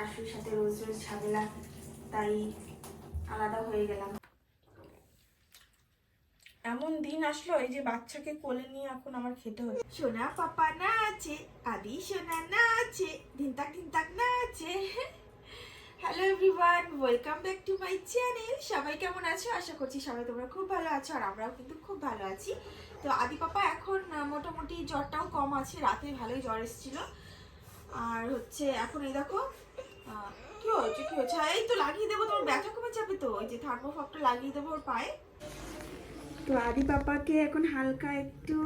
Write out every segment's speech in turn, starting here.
শাশুড়ির সাথে রোজ রোজ ঝামেলা তাই আলাদা হয়ে গেলাম। এমন দিন আসলো এই যে বাচ্চাকে কোলে নিয়ে এখন আমার খেতে হচ্ছে। সোনা পাপা না আছে আদি সোনা না আছে ধিনতাক ধিনতাক না আছে hello everyone welcome back to my channel সবাই কেমন আছো? আশা করছি সবাই তোমরা খুব ভালো আছো আর আমরাও কিন্তু খুব ভালো আছি। তো আদি পাপা এখন মোটামুটি জ্বরটাও কম আছে রাতে ভালোই জ্বর এসেছিল। আর হচ্ছে এখন এই দেখো কি হয়েছে কি হয়েছে এই তো লাগিয়ে দেবো, তোমার ব্যথা কমে যাবে তো। ওই যে থার্মোফকটা লাগিয়ে দেবো ওর পায়ে। তো আদি পাপাকে এখন হালকা একটু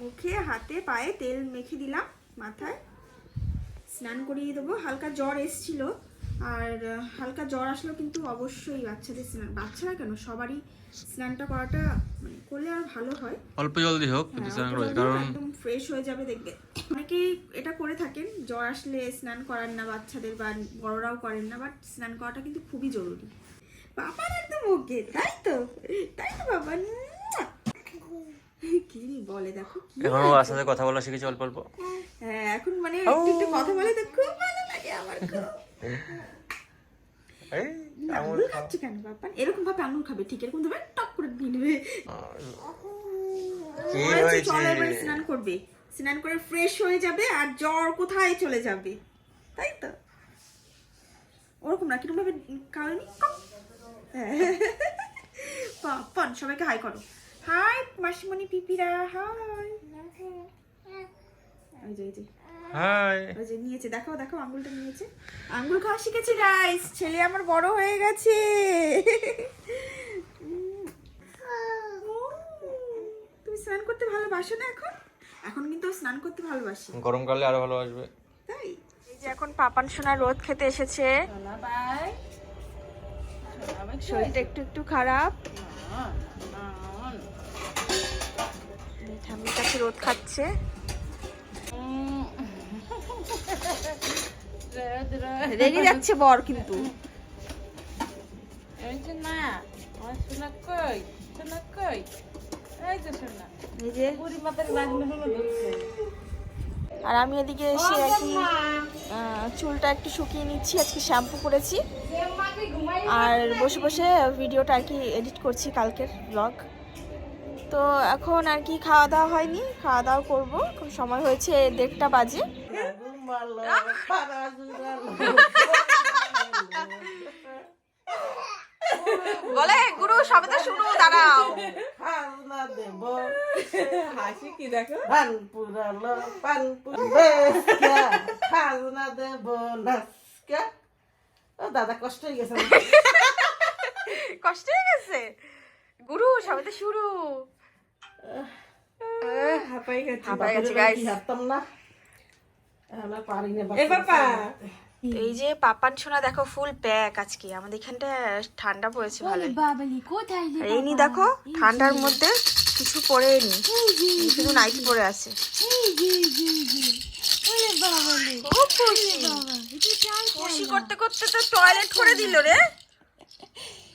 মুখে, হাতে, পায়ে তেল মেখে দিলাম, মাথায়। স্নান করিয়ে দেবো। হালকা জ্বর এসছিল। আর হালকা জ্বর আসলেও কিন্তু অবশ্যই বাচ্চাদের স্নান বাচ্চারা কেন? সবারই স্নানটা করাটা মানে করলে আর ভালো হয়। অল্প জলদি হোক কিন্তু হ্যাঁ, স্নান কারণ একদম ফ্রেশ হয়ে যাবে দেখবে। অনেকেই এটা করে থাকেন জ্বর আসলে স্নান করান না বাচ্চাদের বা বড়রাও করেন না বাট স্নান করাটা কিন্তু খুবই জরুরি। বাবার একদম ওকে তাই তো? তাই তো বাবা। কি বলে দেখো এখন আস্তে কথা বলা শিখেছে অল্প অল্প। হ্যাঁ এখন মানে একটু একটু কথা বলে তো খুব ভালো লাগে আমার খুব। এই আঙুল খাচ্ছে কেন বাবা এরকম ভাবে আঙুল খাবে ঠিক? এরকম ভাবে টক করে দিয়ে নেবে কি হয়েছে? চল এবার স্নান করবে। স্নান করে ফ্রেশ হয়ে যাবে আর জ্বর কোথায় চলে যাবে? তাই তো? ওরকম না কীরকম ভাবে কারণই পান সবাইকে হাই করো। হাই মাসিমণি পিপিরা হাই ওই যে যে। হাই। ওই যে নিয়েছে দেখো দেখো আঙ্গুলটা নিয়েছে। আঙ্গুল খাওয়া শিখেছে গাইস ছেলে আমার বড় হয়ে গেছে। তুমি স্নান করতে ভালোবাসো না এখন? এখন কিন্তু স্নান করতে ভালোবাসে। গরমকালে আরও ভালো আসবে। তাই? এই যে এখন পাপান সোনা রোদ খেতে এসেছে। শরীরটা একটু একটু খারাপ। ঠাম্মির কাছে রোদ খাচ্ছে। রেগে যাচ্ছে বর কিন্তু। না আমার শোনা কই? শোনা কই? এই তো শোনা এই যে। বুড়ি মাথার লাগল হলো ধরছে। আর আমি এদিকে এসে আর কি চুলটা একটু শুকিয়ে নিচ্ছি আজকে শ্যাম্পু করেছি। আর বসে বসে ভিডিওটা আর কি এডিট করছি কালকের ব্লগ তো এখন আর কি খাওয়া দাওয়া হয়নি খাওয়া দাওয়া করব। এখন সময় হয়েছে দেড়টা বাজে। বলে গুরু সবে তো শুরু দাঁড়াও। খাজনা দেব হাসি কি দেখো পান পুরালো পান পুরা খাজনা দেব নাচকা ও দাদা কষ্ট হয়ে গেছে কষ্ট হয়ে গেছে গুরু সবে তো শুরু হাঁপাই গেছে হাঁপায় গেছে না আমরা পারি না এ বাবা এই যে পাপান সোনা দেখো ফুল প্যাক আজকে। আমাদের এখানটা ঠান্ডা পড়েছে ভালো বাবালি কোথায় রে আর এই নি দেখো ঠান্ডার মধ্যে কিছু পরে নি। শুধু নাইটি পরে আছে। খুশি। করতে করতে তো টয়লেট করে দিল রে।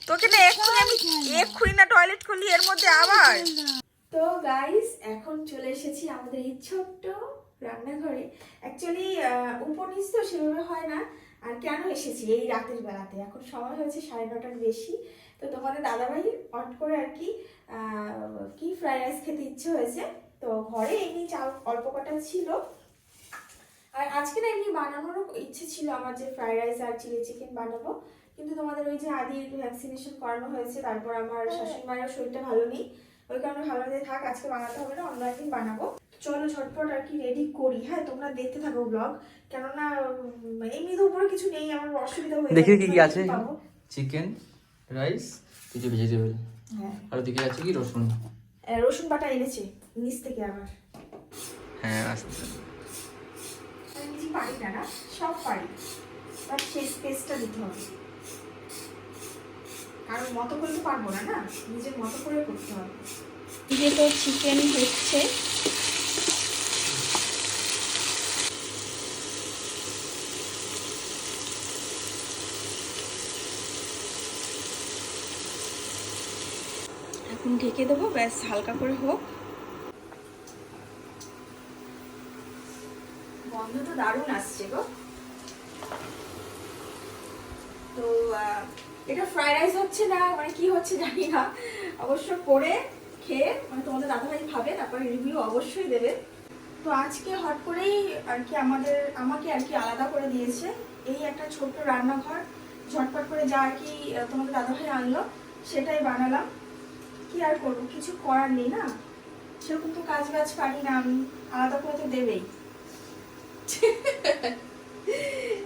তোকে না এক্ষুনি আমি এক্ষুনি না টয়লেট করলি এর মধ্যে আবার। তো গাইস এখন চলে এসেছি আমাদের এই ছোট্ট রান্নাঘরে। অ্যাকচুয়ালি উপনিস তো সেভাবে হয় না। আর কেন এসেছি এই রাতের বেলাতে? এখন সময় হয়েছে সাড়ে নটার বেশি। তো তোমাদের দাদাভাই অট করে আর কি কি ফ্রাইড রাইস খেতে ইচ্ছে হয়েছে। তো ঘরে এমনি চাল অল্প কটা ছিল। আর আজকে না এমনি বানানোরও ইচ্ছে ছিল আমার যে ফ্রাইড রাইস আর চিলি চিকেন বানাবো। কিন্তু তোমাদের ওই যে আদির ভ্যাকসিনেশন করানো হয়েছে তারপর আমার শাশুড়ি মায়ের শরীরটা ভালো নেই। ওই কারণে ভালো যে থাক আজকে বানাতে হবে না অন্য একদিন বানাবো। চলো ঝটপট আর কি রেডি করি। হ্যাঁ তোমরা দেখতে থাকো ব্লগ কেননা এমনি তো উপরে কিছু নেই আমার অসুবিধা হয়ে দেখি কি কি আছে? চিকেন রাইস কিছু ভেজিটেবল হ্যাঁ। আর ওদিকে আছে কি? রসুন। রসুন বাটা এনেছে নিচ থেকে আবার। হ্যাঁ আস্তে আমি নিজে পারি না না সব পারি। বাট সেই স্পেসটা দিতে হবে। কারণ মতো করে তো পারব না না? নিজের মতো করে করতে হবে। যে তো চিকেন হচ্ছে। এখন ঢেকে দেবো ব্যাস হালকা করে হোক। গন্ধ তো দারুণ আসছে গো। আহ, এটা ফ্রাইড রাইস হচ্ছে না? মানে কি হচ্ছে জানি না। অবশ্য করে খেয়ে মানে তোমাদের দাদাভাই খাবে তারপরে রিভিউ অবশ্যই দেবে। তো আজকে হট করেই আর কি আমাদের আমাকে আর কি আলাদা করে দিয়েছে। এই একটা ছোট্ট রান্নাঘর ঝটপট করে যা আর কি তোমাদের দাদাভাই আনলো সেটাই বানালাম। কি আর করব? কিছু করার নেই না? সেরকম তো কাজ বাজ পারি না আমি। আলাদা করে তো দেবেই।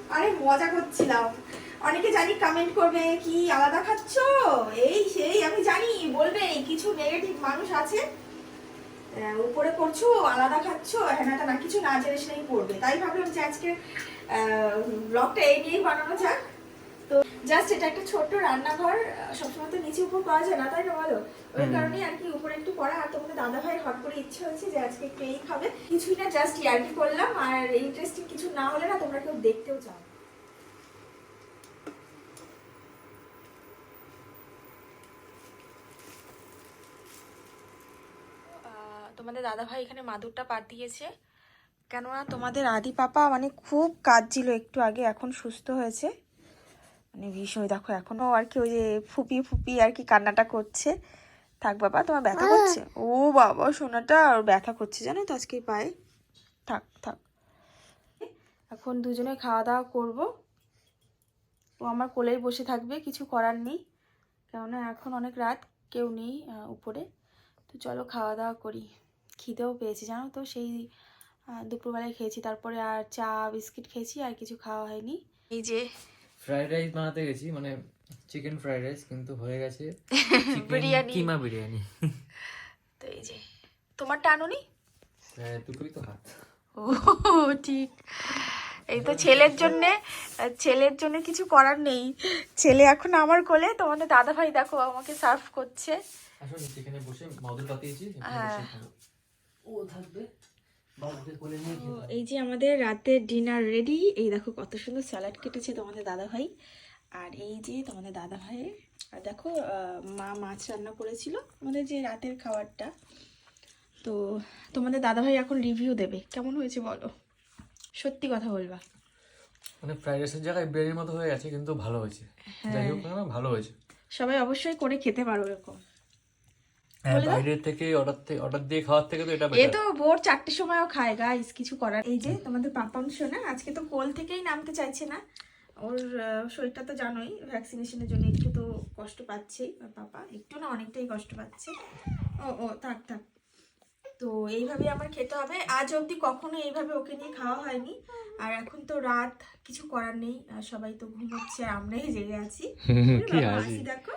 আরে মজা করছিলাম। অনেকে জানি কমেন্ট করবে কি আলাদা খাচ্ছ? এই সেই আমি জানি বলবে কিছু নেগেটিভ মানুষ আছে উপরে করছ আলাদা খাচ্ছ হ্যাঁ না কিছু না জেনে শুনেই পড়বে। তাই ভাবলাম যে আজকে ব্লগটা এই নিয়েই বানানো যাক। তো জাস্ট এটা একটা ছোট্ট রান্নাঘর সবসময় তো নিচে উপর পাওয়া যায় না তাই না বলো? ওই হুম। কারণেই আর কি উপরে একটু করা আর তোমাদের দাদা ভাইয়ের হট করে ইচ্ছে হয়েছে যে আজকে একটু এই খাবে। কিছুই না জাস্ট ইয়ার্কি করলাম আর ইন্টারেস্টিং কিছু না হলে না তোমরা কেউ দেখতেও চাও না। আহ, তোমাদের দাদা ভাই এখানে মাদুরটা পাঠিয়েছে। কেননা তোমাদের আদি পাপা মানে খুব কাঁদছিল একটু আগে এখন সুস্থ হয়েছে। মানে ভীষণ দেখো এখনও আর কি ওই যে ফুপিয়ে ফুপিয়ে আর কি কান্নাটা করছে। থাক বাবা তোমার ব্যথা করছে? ও বাবা সোনাটা আর ব্যথা করছে জানো তো আজকে পায়ে? থাক থাক। এখন দুজনে খাওয়া দাওয়া করব। ও আমার কোলেই বসে থাকবে কিছু করার নেই। কেননা এখন অনেক রাত কেউ নেই উপরে। তো চলো খাওয়া দাওয়া করি। খিদেও পেয়েছি জানো তো? সেই দুপুরবেলায় খেয়েছি। তারপরে আর চা বিস্কিট খেয়েছি আর কিছু খাওয়া হয়নি। এই যে ফ্রাইড রাইস বানাতে গেছি মানে চিকেন ফ্রাইড রাইস কিন্তু হয়ে গেছে বিরিয়ানি। কিমা বিরিয়ানি। তো এই যে তোমারটা আনুনি হ্যাঁ দুটোই তো হাত। ও ঠিক। এই তো ছেলের জন্য ছেলের জন্য কিছু করার নেই। ছেলে এখন আমার কোলে তোমাদের দাদা ভাই দেখো আমাকে সার্ভ করছে। আসলে চিকেনে বসে মধুর পাতিয়েছি হ্যাঁ। ও থাকবে। এই যে আমাদের রাতের ডিনার রেডি এই দেখো কত সুন্দর স্যালাড কেটেছে তোমাদের দাদা ভাই আর এই যে তোমাদের দাদা ভাইয়ের আর দেখো মা মাছ রান্না করেছিল আমাদের যে রাতের খাবারটা। তো তোমাদের দাদা ভাই এখন রিভিউ দেবে। কেমন হয়েছে বলো? সত্যি কথা বলবা। মানে ফ্রাইড রাইসের জায়গায় বিরিয়ানির মতো হয়ে গেছে কিন্তু ভালো হয়েছে। যাই হোক ভালো হয়েছে। সবাই অবশ্যই করে খেতে পারো এরকম। হ্যাঁ বলে থেকে অর্ডার থেকে অর্ডার দিয়ে খাওয়ার থেকে তো এটা এ তো ভোর চারটের সময়ও খায় গাইস কিছু করার এই যে তোমাদের শোনা আজকে তো কোল থেকেই নামতে চাইছে না। ওর শরীরটা তো জানোই ভ্যাকসিনেশনের জন্য একটু তো কষ্ট পাচ্ছেই পাপা। একটু না অনেকটাই কষ্ট পাচ্ছে। ও ও থাক থাক। তো এইভাবে আমার খেতে হবে। আজ অবধি কখনো এইভাবে ওকে নিয়ে খাওয়া হয়নি। আর এখন তো রাত কিছু করার নেই। সবাই তো ঘুমোচ্ছে আমরাই জেগে আছি। দেখো।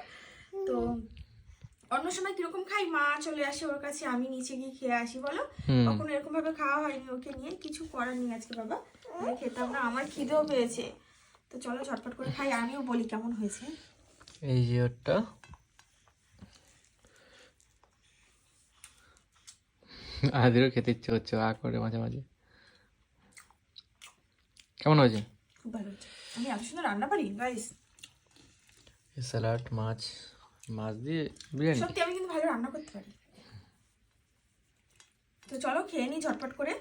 তো অন্য সময় কীরকম খাই? মা চলে আসে ওর কাছে আমি নিচে গিয়ে খেয়ে আসি বলো। কখনো এরকম ভাবে খাওয়া হয়নি ওকে নিয়ে কিছু করার নেই আজকে বাবা। আমি খেতাম না আমার খিদেও পেয়েছে। তো চলো ঝটপট করে খাই আমিও বলি কেমন হয়েছে। এই যে ওটা আদেরও খেতে ইচ্ছে হচ্ছে আ করে মাঝে মাঝে। কেমন হয়েছে? খুব ভালো হয়েছে। আমি এত সুন্দর রান্না পারি গাইস স্যালাড মাছ। মাছ দিয়ে বিরিয়ানি। সত্যি, আমি কিন্তু ভালো রান্না করতে পারি। তো চলো খেয়ে নিই ঝটপট করে।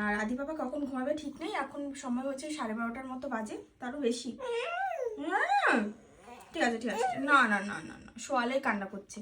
আর আদি বাবা কখন ঘুমাবে ঠিক নেই, এখন সময় হচ্ছে সাড়ে বারোটার মতো বাজে, তারও বেশি। ঠিক আছে ঠিক আছে। না না না না না, শোয়ালেই কান্না করছে।